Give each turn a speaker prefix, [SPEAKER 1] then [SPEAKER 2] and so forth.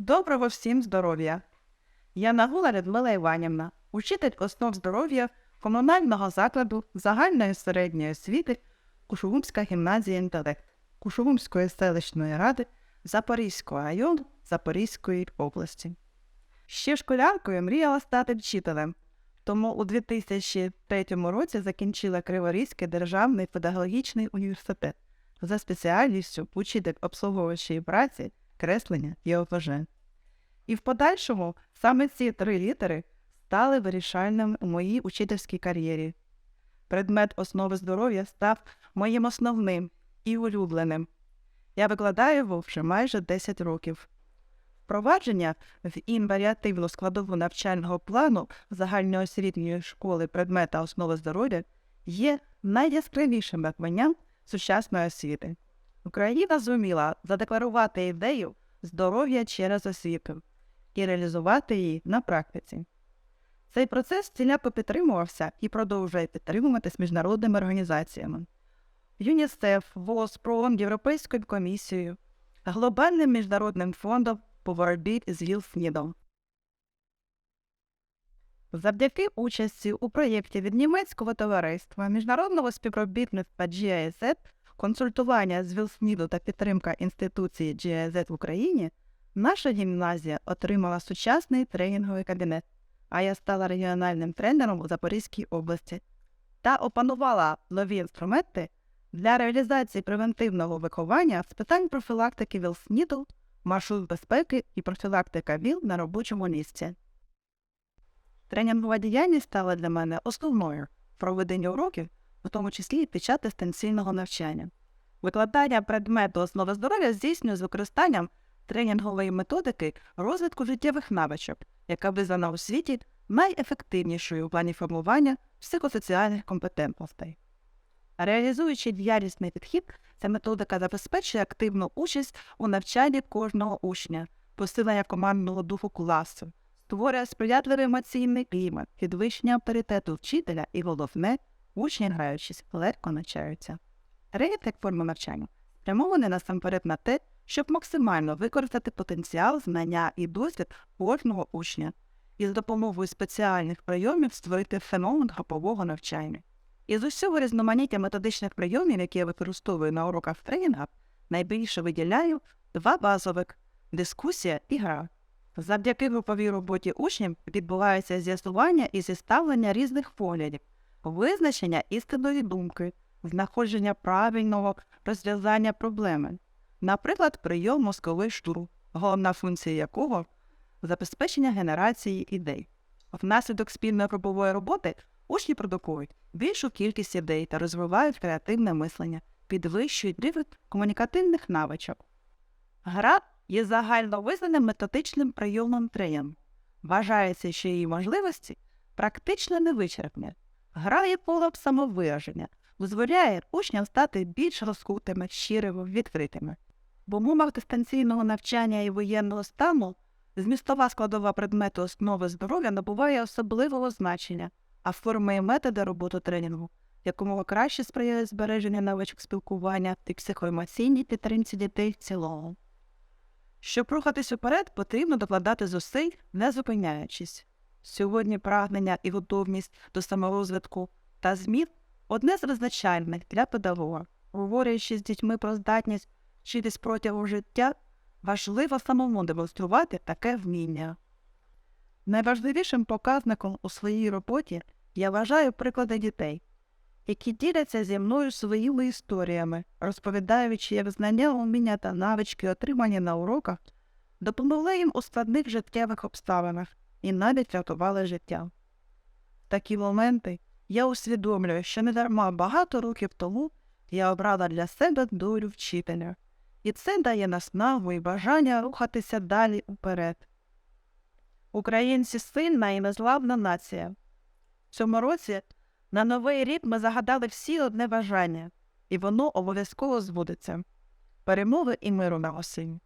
[SPEAKER 1] Доброго всім здоров'я! Я Нагула Людмила Іванівна, учитель основ здоров'я комунального закладу загальної середньої освіти Кушугумська гімназія інтелект Кушугумської селищної ради Запорізького району Запорізької області. Ще школяркою мріяла стати вчителем, тому у 2003 році закінчила Криворізький державний педагогічний університет за спеціальністю учитель обслуговуючої праці, креслення і ОПЖ. І в подальшому саме ці три літери стали вирішальними у моїй учительській кар'єрі. Предмет основи здоров'я став моїм основним і улюбленим. Я викладаю його вже майже 10 років. Впровадження в інваріативну складову навчального плану загальноосвітньої школи предмета основи здоров'я є найяскравішим надбанням сучасної освіти. Україна зуміла задекларувати ідею здоров'я через освіту і реалізувати її на практиці. Цей процес ціляко підтримувався і продовжує підтримуватись міжнародними організаціями ЮНІСЕФ, ВОЗ, ПРООН, Європейською комісією, Глобальним міжнародним фондом по боротьбі з ВІЛ-СНІДом. Завдяки участі у проєкті від німецького товариства міжнародного співробітництва GIZ, консультування з ВІЛ-СНІДу та підтримка інституції GIZ в Україні, наша гімназія отримала сучасний тренінговий кабінет, а я стала регіональним тренером у Запорізькій області та опанувала нові інструменти для реалізації превентивного виховання з питань профілактики ВІЛ-СНІДу, маршрут безпеки і профілактика ВІЛ на робочому місці. Тренінгова діяльність стала для мене основною в проведенні уроків, в тому числі і під час дистанційного навчання. Викладання предмету основи здоров'я здійснює з використанням тренінгової методики розвитку життєвих навичок, яка визнана у світі найефективнішою у плані формування психосоціальних компетентностей. Реалізуючи діяльнісний підхід, ця методика забезпечує активну участь у навчанні кожного учня, посилення командного духу класу, створює сприятливий емоційний клімат, підвищення авторитету вчителя і головне, учні, граючись, легко навчаються. Рейд як форма навчання спрямований насамперед на те, щоб максимально використати потенціал знання і досвід кожного учня і з допомогою спеціальних прийомів створити феномен групового навчання. Із усього різноманіття методичних прийомів, які я використовую на уроках тренінгу, найбільше виділяю два базових дискусія і гра. Завдяки груповій роботі учнів відбувається з'ясування і зіставлення різних поглядів, визначення істинної думки, знаходження правильного розв'язання проблеми, наприклад, прийом мозковий штурм, головна функція якого забезпечення генерації ідей. Внаслідок спільної групової роботи учні продукують більшу кількість ідей та розвивають креативне мислення, підвищують рівень комунікативних навичок. Гра є загально визнаним методичним прийомом тренінгу. Вважається, що її можливості практично невичерпні. Гра є самовираження, дозволяє учням стати більш розкутими, щирими, відкритими. В умовах дистанційного навчання і воєнного стану змістова складова предмету основи здоров'я набуває особливого значення, а форми і методи роботи тренінгу якомога краще сприяють збереженню навичок спілкування і психоемоційній підтримці дітей в цілому. Щоб рухатись уперед, потрібно докладати зусиль, не зупиняючись. Сьогодні прагнення і готовність до саморозвитку та змін одне з визначальних для педагога. Говорячи з дітьми про здатність вчитись протягом життя, важливо самому демонструвати таке вміння. Найважливішим показником у своїй роботі я вважаю приклади дітей, які діляться зі мною своїми історіями, розповідаючи, як знання, уміння та навички, отримані на уроках, допомогли їм у складних життєвих обставинах і навіть рятували життя. В такі моменти я усвідомлюю, що недарма багато років тому я обрала для себе долю вчителя, і це дає наснагу і бажання рухатися далі уперед. Українці сильна і незламна нація. В цьому році на новий рік ми загадали всі одне бажання, і воно обов'язково збудеться перемоги і миру на осінь.